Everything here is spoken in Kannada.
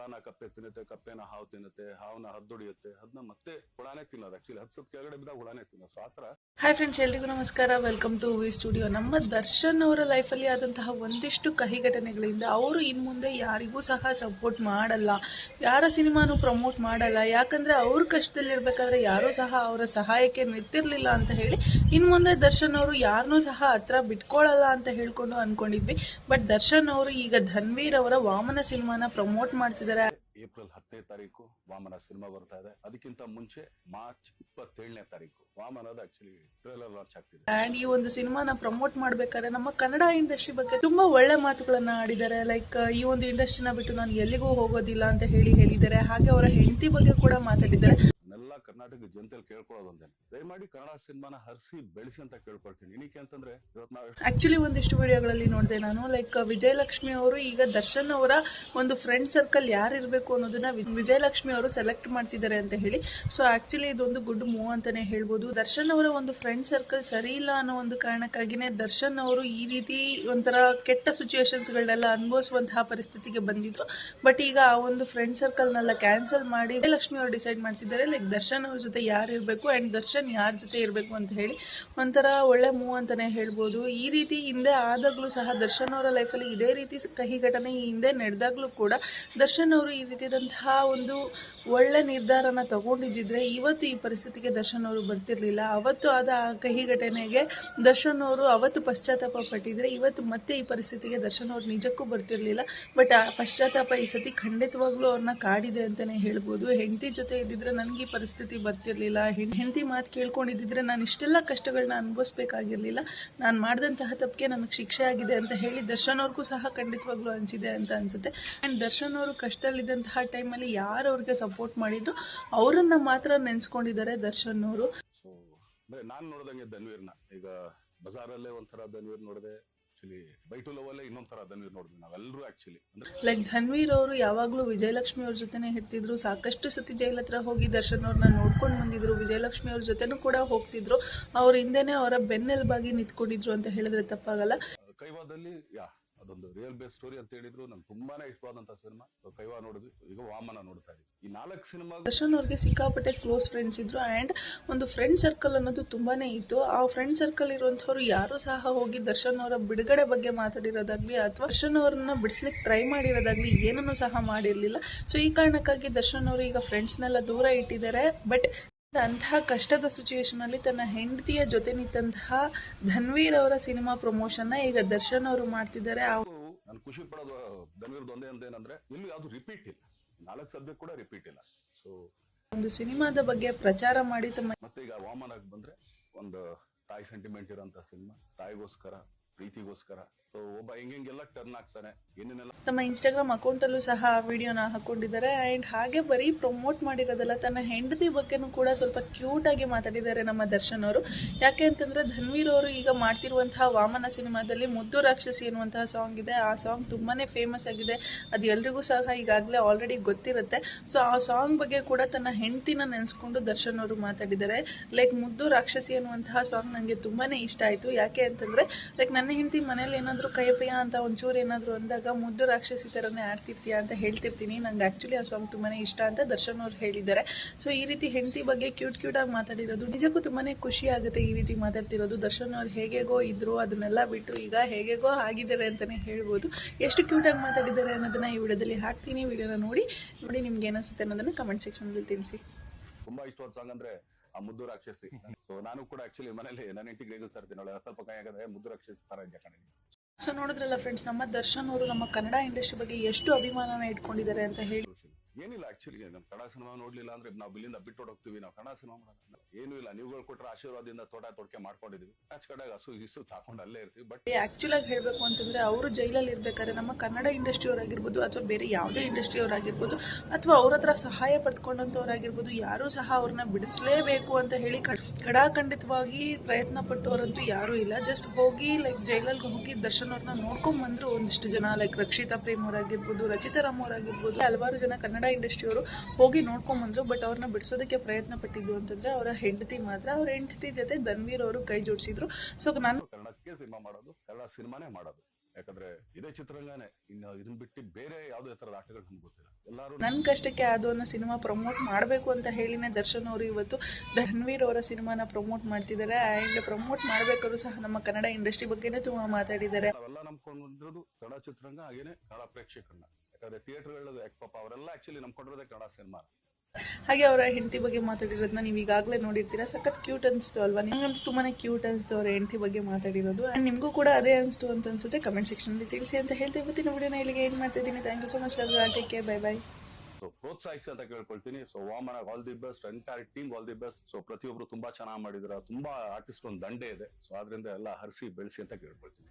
ಹುಳನ ಕಪ್ಪೆ ತಿನ್ನುತ್ತೆ, ಕಪ್ಪೆನ ಹಾವು ತಿನ್ನುತ್ತೆ ಹಾವನ್ನ ಹದ್ದುಡಿಯುತ್ತೆ ಅದನ್ನ ಮತ್ತೆ ಹುಳಾನೇ ತಿನ್ನೋದು ಆಕ್ಚುಲಿ ಹತ್ತು ಸತ್ ಕೆಳಗಡೆ ಬಿದ್ದಾಗ ಹುಳಾನೇ ತಿನ್ನೋದು. ಸೊ ಆತರ ಹಾಯ್ ಫ್ರೆಂಡ್ಸ್ ಎಲ್ರಿಗೂ ನಮಸ್ಕಾರ. ವೆಲ್ಕಮ್ ಟು ವಿ ಸ್ಟುಡಿಯೋ ನಮ್ಮ ದರ್ಶನ್ ಅವರ ಲೈಫಲ್ಲಿ ಆದಂತಹ ಒಂದಿಷ್ಟು ಕಹಿ ಘಟನೆಗಳಿಂದ ಅವರು ಇನ್ನು ಮುಂದೆ ಯಾರಿಗೂ ಸಹ ಸಪೋರ್ಟ್ ಮಾಡಲ್ಲ. ಯಾರ ಸಿನಿಮಾನು ಪ್ರಮೋಟ್ ಮಾಡಲ್ಲ. ಯಾಕಂದ್ರೆ ಅವ್ರ ಕಷ್ಟದಲ್ಲಿರ್ಬೇಕಾದ್ರೆ ಯಾರೂ ಸಹ ಅವರ ಸಹಾಯಕ್ಕೆ ನಿಂತಿರಲಿಲ್ಲ ಅಂತ ಹೇಳಿ ಇನ್ನು ಮುಂದೆ ದರ್ಶನ್ ಅವರು ಯಾರನ್ನೂ ಸಹ ಹತ್ರ ಬಿಟ್ಕೊಳ್ಳಲ್ಲ ಅಂತ ಹೇಳ್ಕೊಂಡು ಅನ್ಕೊಂಡಿದ್ವಿ. ಬಟ್ ದರ್ಶನ್ ಅವರು ಈಗ ಧನ್ವೀರ್ ಅವರ ವಾಮನ ಸಿನಿಮಾನ ಪ್ರಮೋಟ್ ಮಾಡ್ತಿದ್ದಾರೆ. ಏಪ್ರಿಲ್ ಹತ್ತನೇ ತಾರೀಕು ವಾಮನ ಸಿನಿಮಾ ಬರ್ತಾ ಇದೆ. ಅದಕ್ಕಿಂತ ಮುಂಚೆ ಮಾರ್ಚ್ ಇಪ್ಪತ್ತೇಳನೇ ತಾರೀಕು ವಾಮನದ ಆಕ್ಚುಲಿ ಟ್ರೇಲರ್ ಲಾಂಚ್ ಆಗ್ತಿದೆ. ಅಂಡ್ ಈ ಒಂದು ಸಿನಿಮಾನ ಪ್ರಮೋಟ್ ಮಾಡ್ಬೇಕಾದ್ರೆ ನಮ್ಮ ಕನ್ನಡ ಇಂಡಸ್ಟ್ರಿ ಬಗ್ಗೆ ತುಂಬಾ ಒಳ್ಳೆ ಮಾತುಗಳನ್ನ ಆಡಿದ್ದಾರೆ. ಲೈಕ್ ಈ ಒಂದು ಇಂಡಸ್ಟ್ರಿನ ಬಿಟ್ಟು ನಾನು ಎಲ್ಲಿಗೂ ಹೋಗೋದಿಲ್ಲ ಅಂತ ಹೇಳಿ ಹೇಳಿದ್ದಾರೆ. ಹಾಗೆ ಅವರ ಹೆಂಡತಿ ಬಗ್ಗೆ ಕೂಡ ಮಾತಾಡಿದ್ದಾರೆ. ಎಲ್ಲ ಕರ್ನಾಟಕ ಜನತೆಯಲ್ಲಿ ಕೇಳ್ಕೊಳ್ಳೋದು ಒಂದೇ. ದಯಮಾಡಿ ಕನ್ನಡ ಸಿನಿಮಾನ ಹರಿಸಿ, ಬೆಳೆಸಿ ಅಂತ ಕೇಳ್ಕೊಳ್ತೀನಿ. ಏನಕ್ಕೆ ಅಂತಂದ್ರೆ ಇವತ್ತು ನಾವು ಆಕ್ಚುಲಿ ಒಂದಿಷ್ಟು ವಿಡಿಯೋಗಳಲ್ಲಿ ನೋಡಿದೆ ನಾನು. ಲೈಕ್ ವಿಜಯಲಕ್ಷ್ಮಿ ಅವರು, ಈಗ ದರ್ಶನ್ ಅವರ ಒಂದು ಫ್ರೆಂಡ್ ಸರ್ಕಲ್ ಯಾರು ಇರಬೇಕು ಅನ್ನೋದನ್ನ ವಿಜಯಲಕ್ಷ್ಮಿ ಅವರು ಸೆಲೆಕ್ಟ್ ಮಾಡ್ತಿದ್ದಾರೆ ಅಂತ ಹೇಳಿ. ಸೊ ಆಕ್ಚುಲಿ ಇದೊಂದು ಗುಡ್ ಮೂವ್ ಅಂತಾನೆ ಹೇಳ್ಬೋದು. ದರ್ಶನ್ ಅವರ ಒಂದು ಫ್ರೆಂಡ್ ಸರ್ಕಲ್ ಸರಿ ಇಲ್ಲ ಅನ್ನೋ ಒಂದು ಕಾರಣಕ್ಕಾಗಿನೇ ದರ್ಶನ್ ಅವರು ಈ ರೀತಿ ಒಂಥರ ಕೆಟ್ಟ ಸಿಚುವೇಶನ್ಸ್ಗಳನ್ನೆಲ್ಲ ಅನುಭವಿಸುವಂತಹ ಪರಿಸ್ಥಿತಿಗೆ ಬಂದಿದ್ರು. ಬಟ್ ಈಗ ಆ ಒಂದು ಫ್ರೆಂಡ್ ಸರ್ಕಲ್ನೆಲ್ಲ ಕ್ಯಾನ್ಸಲ್ ಮಾಡಿ ಲಕ್ಷ್ಮಿ ಅವರು ಡಿಸೈಡ್ ಮಾಡ್ತಿದ್ದಾರೆ. ಲೈಕ್ ದರ್ಶನ್ ಅವ್ರ ಜೊತೆ ಯಾರು ಇರಬೇಕು ಆ್ಯಂಡ್ ದರ್ಶನ್ ಯಾರ ಜೊತೆ ಇರಬೇಕು ಅಂತ ಹೇಳಿ ಒಂಥರ ಒಳ್ಳೆ ಮೂವ್ ಅಂತಲೇ ಹೇಳ್ಬೋದು. ಈ ರೀತಿ ಹಿಂದೆ ಆದಾಗಲೂ ಸಹ ದರ್ಶನ್ ಅವರ ಲೈಫಲ್ಲಿ ಇದೇ ರೀತಿ ಕಹಿ ಘಟನೆ ಈ ಹಿಂದೆ ನಡೆದಾಗಲೂ ಕೂಡ ದರ್ಶನ್ ಅವರು ಈ ರೀತಿಯಾದಂತಹ ಒಂದು ಒಳ್ಳೆ ನಿರ್ಧಾರನ ತಗೊಂಡಿದ್ದಿದ್ರೆ ಇವತ್ತು ಈ ಪರಿಸ್ಥಿತಿಗೆ ದರ್ಶನ್ ಅವರು ಬರ್ತಿರಲಿಲ್ಲ. ಅವತ್ತು ಆದ ಆ ಕಹಿ ಘಟನೆಗೆ ದರ್ಶನ್ ಅವರು ಅವತ್ತು ಪಶ್ಚಾತ್ತಾಪ ಪಟ್ಟಿದ್ರೆ ಇವತ್ತು ಮತ್ತೆ ಈ ಪರಿಸ್ಥಿತಿಗೆ ದರ್ಶನ್ ಅವರು ನಿಜಕ್ಕೂ ಬರ್ತಿರಲಿಲ್ಲ. ಬಟ್ ಆ ಪಶ್ಚಾತ್ತಾಪ ಈ ಸತಿ ಖಂಡಿತವಾಗ್ಲೂ ಅವ್ರನ್ನ ಕಾಡಿದೆ ಅಂತಲೇ ಹೇಳ್ಬೋದು. ಹೆಂಡತಿ ಜೊತೆ ಇದ್ದಿದ್ರೆ ನನಗೆ ಈ ಪರಿಸ್ಥಿತಿ ಬರ್ತಿರ್ಲಿಲ್ಲ. ಹೆಂಡತಿ ಮಾತು ಕೇಳ್ಕೊಂಡಿದ್ದಿದ್ರೆ ನಾನು ಇಷ್ಟೆಲ್ಲ ಕಷ್ಟಗಳನ್ನ ಅನುಭವಿಸ್ಬೇಕಾಗಿರ್ಲಿಲ್ಲ. ನಾನು ಮಾಡಿದಂತಹ ತಪ್ಪಿಗೆ ನನಗೆ ಶಿಕ್ಷೆ ಆಗಿದೆ ಅಂತ ಹೇಳಿ ದರ್ಶನ್ ಅವ್ರಿಗೂ ಸಹ ಖಂಡಿತವಾಗ್ಲೂ ಅನಿಸಿದೆ ಅಂತ ಅನ್ಸುತ್ತೆ. ಆ್ಯಂಡ್ ದರ್ಶನ್ ಅವರು ಕಷ್ಟದಲ್ಲಿದ್ದಂತಹ ಟೈಮಲ್ಲಿ ಯಾರು ಅವ್ರಿಗೆ ಸಪೋರ್ಟ್ ಮಾಡಿದ್ರು, ಅವರನ್ನು ಮಾತ್ರ ನೆನೆಸ್ಕೊಂಡಿದ್ದಾರೆ ದರ್ಶನ್ ಅವರು. ನಾನ್ ನೋಡ್ದಂಗೆ ಧನ್ವೀರ್ನ. ಈಗ ಬಜಾರಲ್ಲೇ ಒಂಥರ ಧನ್ವೀರ್ ನೋಡಿದೆ ಆಕ್ಚುಲಿ ಬೈ ಟು ಇನ್ನೊಂದ್ ತರ ಧನ್ವೀರ್ ನೋಡಿದ್ವಿ ನಾವೆಲ್ಲರೂ ಆಕ್ಚುಲಿ ಲೈಕ್ ಧನ್ವೀರ್ ಅವರು ಯಾವಾಗಲೂ ವಿಜಯಲಕ್ಷ್ಮಿ ಅವ್ರ ಜೊತೆನೆ ಇರ್ತಿದ್ರು ಸಾಕಷ್ಟು ಸತಿ ಜೈಲ್ ಹತ್ರ ಹೋಗಿ ದರ್ಶನ್ ಅವ್ರನ್ನ ನೋಡ್ಕೊಂಡು ಬಂದಿದ್ರು ವಿಜಯಲಕ್ಷ್ಮಿ ಅವ್ರ ಜೊತೆನೂ ಕೂಡ ಹೋಗ್ತಿದ್ರು. ಅವ್ರ ಹಿಂದೆನೇ ಅವರ ಬೆನ್ನೆಲುಬಾಗಿ ನಿಂತ್ಕೊಂಡಿದ್ರು ಅಂತ ಹೇಳಿದ್ರೆ ತಪ್ಪಾಗಲ್ಲ. ಕೈವಾದಲ್ಲಿ ಯಾ ಅದೊಂದು ರಿಯಲ್ ಬೇಸ್ ಸ್ಟೋರಿ ಅಂತ ಹೇಳಿದ್ರು. ನಂಗೆ ತುಂಬಾನೇ ಇಷ್ಟವಾದಂತ ಸಿನಿಮಾ ಕೈವಾ ನೋಡಿದ್ವಿ. ಈಗ ವಾಮನ ನೋಡ್ತಾ ಇದ್ವಿ. ಈ ನಾಲ್ಕು ಸಿನಿಮಾ ದರ್ಶನ್ ಅವ್ರಿಗೆ ಸಿಕ್ಕಾಪಟ್ಟೆ ಕ್ಲೋಸ್ ಫ್ರೆಂಡ್ಸ್ ಇದ್ರು. ಅಂಡ್ ಒಂದು ಫ್ರೆಂಡ್ ಸರ್ಕಲ್ ಅನ್ನೋದು ತುಂಬಾನೇ ಇತ್ತು. ಆ ಫ್ರೆಂಡ್ ಸರ್ಕಲ್ ಇರುವಂತವ್ರು ಯಾರು ಸಹ ಹೋಗಿ ದರ್ಶನ್ ಅವರ ಬಿಡುಗಡೆ ಬಗ್ಗೆ ಮಾತಾಡಿರೋದಾಗ್ಲಿ ಅಥವಾ ದರ್ಶನ್ ಅವರನ್ನ ಬಿಡಿಸ್ಲಿಕ್ಕೆ ಟ್ರೈ ಮಾಡಿರೋದಾಗ್ಲಿ ಏನನ್ನೂ ಸಹ ಮಾಡಿರಲಿಲ್ಲ. ಸೊ ಈ ಕಾರಣಕ್ಕಾಗಿ ದರ್ಶನ್ ಅವರು ಈಗ ಫ್ರೆಂಡ್ಸ್ನೆಲ್ಲ ದೂರ ಇಟ್ಟಿದ್ದಾರೆ. ಬಟ್ ಅಂತಹ ಕಷ್ಟದ ಸಿಚುವೇಶನ್ ಅಲ್ಲಿ ತನ್ನ ಹೆಂಡತಿಯ ಜೊತೆ ನಿಂತಹ ಧನ್ವೀರ್ ಅವರ ಸಿನಿಮಾ ಪ್ರಮೋಷನ್ನ ಈಗ ದರ್ಶನ್ ಅವರು ಮಾಡ್ತಿದ್ದಾರೆ. ನಾನು ಖುಷಿ ಪಡೋದು ಧನ್ವೀರ್ ಒಂದೇ ಅಂತ ಏನಂದ್ರೆ ಇಲ್ಲಿ ಯಾವ್ದು ರಿಪೀಟ್ ಇಲ್ಲ. ನಾಲ್ಕು ಸಬ್ಜೆಕ್ಟ್ ಕೂಡ ರಿಪೀಟ್ ಇಲ್ಲ. ಸೊ ಒಂದು ಸಿನಿಮಾದ ಬಗ್ಗೆ ಪ್ರಚಾರ ಮಾಡಿ ತಮ್ಮ ಮತ್ತೆ ಈಗ ವಾಮನಕ್ಕೆ ಬಂದ್ರೆ ಒಂದು ತಾಯಿ ಸೆಂಟಿಮೆಂಟ್ ಇರೋಂಥ ಸಿನಿಮಾ ತಾಯಿಗೋಸ್ಕರ ಪ್ರೀತಿಗೋಸ್ಕರ ಒಬ್ಬ ಹೆಂಗೆಲ್ಲ ಟರ್ನ್ ಆಗ್ತಾನೆ. ತಮ್ಮ ಇನ್ಸ್ಟಾಗ್ರಾಮ್ ಅಕೌಂಟಲ್ಲೂ ಸಹ ಆ ವಿಡಿಯೋನ ಹಾಕೊಂಡಿದ್ದಾರೆ. ಅಂಡ್ ಹಾಗೆ ಬರೀ ಪ್ರಮೋಟ್ ಮಾಡಿರೋದಲ್ಲ, ತನ್ನ ಹೆಂಡತಿ ಬಗ್ಗೆನೂ ಕೂಡ ಸ್ವಲ್ಪ ಕ್ಯೂಟ್ ಆಗಿ ಮಾತಾಡಿದ್ದಾರೆ ನಮ್ಮ ದರ್ಶನ್ ಅವರು. ಯಾಕೆ ಅಂತಂದ್ರೆ ಧನ್ವೀರ್ ಅವರು ಈಗ ಮಾಡ್ತಿರುವಂತಹ ವಾಮನ ಸಿನಿಮಾದಲ್ಲಿ ಮುದ್ದು ರಾಕ್ಷಸಿ ಎನ್ನುವಂತಹ ಸಾಂಗ್ ಇದೆ. ಆ ಸಾಂಗ್ ತುಂಬಾನೇ ಫೇಮಸ್ ಆಗಿದೆ. ಅದು ಎಲ್ರಿಗೂ ಸಹ ಈಗಾಗಲೇ ಆಲ್ರೆಡಿ ಗೊತ್ತಿರುತ್ತೆ. ಸೊ ಆ ಸಾಂಗ್ ಬಗ್ಗೆ ಕೂಡ ತನ್ನ ಹೆಂಡತಿನ ನೆನೆಸ್ಕೊಂಡು ದರ್ಶನ್ ಅವರು ಮಾತಾಡಿದ್ದಾರೆ. ಲೈಕ್ ಮುದ್ದು ರಾಕ್ಷಸಿ ಅನ್ನುವಂತಹ ಸಾಂಗ್ ನನಗೆ ತುಂಬಾನೇ ಇಷ್ಟ ಆಯಿತು. ಯಾಕೆ ಅಂತಂದ್ರೆ ಲೈಕ್ ನನ್ನ ಹೆಂಡತಿ ಮನೇಲಿ ಏನಾದರೂ ಕೈಪಯ್ಯ ಅಂತ ಒಂಚೂರು ಏನಾದರೂ ಅಂದಾಗ ಮುದ್ದು ರಾಕ್ಷಸಿ ಥರನೇ ಆಡ್ತಿರ್ತೀಯ ಅಂತ ಹೇಳ್ತಿರ್ತೀನಿ. ನಂಗೆ ಆ್ಯಕ್ಚುಲಿ ಆ ಸಾಂಗ್ ತುಂಬಾ ಇಷ್ಟ ಅಂತ ದರ್ಶನ್ ಅವ್ರು ಹೇಳಿದ್ದಾರೆ. ಸೊ ಈ ರೀತಿ ಹೆಂಡತಿ ಬಗ್ಗೆ ಕ್ಯೂಟ್ ಕ್ಯೂಟಾಗಿ ಮಾತಾಡಿರೋದು ನಿಜಕ್ಕೂ ತುಂಬಾ ಖುಷಿ ಆಗುತ್ತೆ ಈ ರೀತಿ ಮಾತಾಡ್ತಿರೋದು. ದರ್ಶನ್ ಅವ್ರು ಹೇಗೆಗೋ ಇದ್ರು, ಅದನ್ನೆಲ್ಲ ಬಿಟ್ಟು ಈಗ ಹೇಗೆಗೋ ಆಗಿದ್ದಾರೆ ಅಂತಲೇ ಹೇಳ್ಬೋದು. ಎಷ್ಟು ಕ್ಯೂಟಾಗಿ ಮಾತಾಡಿದ್ದಾರೆ ಅನ್ನೋದನ್ನ ಈ ವಿಡಿಯೋದಲ್ಲಿ ಹಾಕ್ತೀನಿ. ವಿಡಿಯೋನ ನೋಡಿ ನೋಡಿ ನಿಮ್ಗೆ ಏನಿಸುತ್ತೆ ಅನ್ನೋದನ್ನ ಕಮೆಂಟ್ ಸೆಕ್ಷನಲ್ಲಿ ತಿಳಿಸಿ. ತುಂಬಾ ಇಷ್ಟವಾದ ಸಾಂಗ್ ಅಂದ್ರೆ ಆ ಮುದ್ದು ರಾಕ್ಷಸಿ. ನಾನು ಕೂಡ ಆಕ್ಚುಲಿ ಮನೇಲಿ ನನ್ನ ಹೆಂಡತಿಗೆ ರೇಗಿಸ್ತಾ ಇರ್ತೀನಿ ಅವಳು ಸ್ವಲ್ಪ ಕೈ ಹಾಕಿದ್ರೆ ಮುದ್ದು ರಾಕ್ಷಸಿ ತರ ಇದೆ ಕಣೆ. ಸೊ ನೋಡಿದ್ರಲ್ಲ ಫ್ರೆಂಡ್ಸ್ ನಮ್ಮ ದರ್ಶನ್ ಅವರು ನಮ್ಮ ಕನ್ನಡ ಇಂಡಸ್ಟ್ರಿ ಬಗ್ಗೆ ಎಷ್ಟು ಅಭಿಮಾನನ ಇಟ್ಕೊಂಡಿದ್ದಾರೆ ಅಂತ ಹೇಳಿ. ಏನಿಲ್ಲ ಆಕ್ಚುಲಿ ನಮ್ಮ ಕನ್ನಡ ಸಿನಿಮಾ ನೋಡ್ಲಿಲ್ಲ ಅಂದ್ರೆ ನಾವು ಇಲ್ಲಿಂದ ಬಿಟ್ಟು ಹೋಗ್ತೀವಿ ನಾವು ಕನ್ನಡ ಸಿನಿಮಾ ಮಾಡೋಣ ಏನೂ ಇಲ್ಲ. ನೀವುಗಳು ಕೊಟ್ಟರೆ ಆಶೀರ್ವಾದದಿಂದ ತೋಟ ತೊಡ್ಕೆ ಮಾಡ್ಕೊಂಡಿದೀವಿ. ಆಚ ಕಡೆಗೆ ಹಸು ಇಸು ತಾಕೊಂಡು ಅಲ್ಲೇ ಇರ್ತೀವಿ. ಬಟ್ ಆ್ಯಕ್ಚುಲ್ ಆಗಿ ಹೇಳಬೇಕು ಅಂತಂದ್ರೆ ಅವರು ಜೈಲಲ್ಲಿ ಇರ್ಬೇಕಾದ್ರೆ ನಮ್ಮ ಕನ್ನಡ ಇಂಡಸ್ಟ್ರಿ ಅವರಾಗಿರ್ಬೋದು ಅಥವಾ ಬೇರೆ ಯಾವುದೇ ಇಂಡಸ್ಟ್ರಿ ಅವರಾಗಿರ್ಬೋದು ಅಥವಾ ಅವ್ರ ಹತ್ರ ಸಹಾಯ ಪಡ್ಕೊಂಡಂಥವ್ರಾಗಿರ್ಬೋದು ಯಾರೂ ಸಹ ಅವ್ರನ್ನ ಬಿಡಿಸಲೇಬೇಕು ಅಂತ ಹೇಳಿ ಕಡ್- ಕಡಾಖಂಡಿತವಾಗಿ ಪ್ರಯತ್ನ ಪಟ್ಟವರಂತೂ ಯಾರೂ ಇಲ್ಲ. ಜಸ್ಟ್ ಹೋಗಿ ಲೈಕ್ ಜೈಲಲ್ಲಿ ಹೋಗಿ ದರ್ಶನ್ ಅವ್ರನ್ನ ನೋಡ್ಕೊಂಡ್ ಬಂದ್ರು ಒಂದಿಷ್ಟು ಜನ ಲೈಕ್ ರಕ್ಷಿತಾ ಪ್ರೇಮ್ ಅವರಾಗಿರ್ಬೋದು, ರಚಿತಾ ರಾಮ್ ಅವರಾಗಿರ್ಬೋದು. ಹಲವಾರು ಜನ ಕನ್ನಡ ಇಂಡಸ್ಟ್ರಿಯವರು ಹೋಗಿ ನೋಡ್ಕೊಂಡ್ ಬಂದ್ರು ಬಟ್ ಅವ್ರನ್ನ ಬಿಡಿಸೋದಕ್ಕೆ ಪ್ರಯತ್ನ ಪಟ್ಟಿದ್ದು ಅಂತಂದ್ರೆ ಅವರ ಹೆಂಡತಿ ಮಾತ್ರ. ಅವ್ರ ಹೆಂಡತಿ ಜೊತೆ ಧನ್ವೀರ್ ಅವರು ಕೈ ಜೋಡಿಸಿದ್ರು. ಸೊ ನಾನು ಕನ್ನಡಕ್ಕೆ ಸಿನಿಮಾ ಮಾಡೋದು ಕನ್ನಡ ಸಿನಿಮಾನೇ ಮಾಡೋದು. ಯಾಕಂದ್ರೆ ಇದೇ ಚಿತ್ರರಂಗನೇ. ಇನ್ನು ಇದನ್ನ ಬಿಟ್ಟು ಬೇರೆ ಯಾವುದೇ ತರದ ಆಟಗಳು ನಮ್ಗೆ ಗೊತ್ತಿಲ್ಲ. ಎಲ್ಲರೂ ನನ್ನ ಕಷ್ಟಕ್ಕೆ ಅದು ಅನ್ನೋ ಸಿನಿಮಾ ಪ್ರಮೋಟ್ ಮಾಡಬೇಕು ಅಂತ ಹೇಳಿನೇ ದರ್ಶನ್ ಅವರು ಇವತ್ತು. ಧನ್ವೀರ್ ಅವರ ಸಿನಿಮಾನ ಪ್ರಮೋಟ್ ಮಾಡ್ತಿದ್ದಾರೆ. ಆ್ಯಂಡ್ ಪ್ರಮೋಟ್ ಮಾಡಬೇಕಾದ್ರು ಸಹ ನಮ್ಮ ಕನ್ನಡ ಇಂಡಸ್ಟ್ರಿ ಬಗ್ಗೆನೇ ತುಂಬಾ ಮಾತಾಡಿದ್ದಾರೆ. ಅವೆಲ್ಲ ನಂಬ್ಕೊಂಡ್ ಬಂದಿರೋದು ಕನ್ನಡ ಚಿತ್ರರಂಗ ಹಾಗೇನೆ ಕನ್ನಡ ಪ್ರೇಕ್ಷಕರನ್ನ. ಯಾಕಂದ್ರೆ ಥಿಯೇಟರ್ಗಳು ಪಾಪ ಅವರೆಲ್ಲ ಆಕ್ಚುಲಿ ನಂಬ್ಕೊಂಡಿರೋದೇ ಕನ್ನಡ ಸಿನಿಮಾ ಹಾಗೆ ಅವರ ಹೆಂಡತಿ ಬಗ್ಗೆ ಮಾತಾಡಿರೋದನ್ನ ನೀವು ಈಗಾಗಲೇ ನೋಡಿರ್ತೀರಾ. ಸಖತ್ ಕ್ಯೂಟ್ ಅನ್ಸ್ತು ಅಲ್ವಾ? ನಿಮ್ಗಂತೂ ತುಂಬಾನೇ ಕ್ಯೂಟ್ ಅನ್ಸ್ತು ಅವರ ಹೆಂಡತಿ ಬಗ್ಗೆ ಮಾತಾಡಿರೋದು. ಆ್ಯಂಡ್ ನಿಮಗೂ ಕೂಡ ಅದೇ ಅನ್ಸ್ತು ಅಂತ ಅನ್ಸುತ್ತೆ. ಕಮೆಂಟ್ ಸೆಕ್ಷನಲ್ಲಿ ತಿಳಿಸಿ ಅಂತ ಹೇಳ್ತಾ ಇವತ್ತಿನ ವಿಡಿಯೋನ ಇಲ್ಲಿಗೆ ಏನು ಮಾಡ್ತಿದ್ದೀನಿ thank you so much love take care bye bye so ಪ್ರೋತ್ಸಾಹಿಸಿ ಅಂತ ಕೇಳ್ಕೊಳ್ತೀನಿ. So Vamana all the best entire team all the best so ಪ್ರತಿಯೊಬ್ರು ತುಂಬಾ ಚೆನ್ನಾಗಿ ಮಾಡಿದ್ರ. ತುಂಬಾ ಆರ್ಟಿಸ್ಟ್ ಒಂದು ದಂಡೆ ಇದೆ. ಸೊ ಅದರಿಂದ ಎಲ್ಲ ಹರಿಸಿ ಬೆಳೆಸಿ ಅಂತ ಕೇಳ್ಕೊಳ್ತೀನಿ.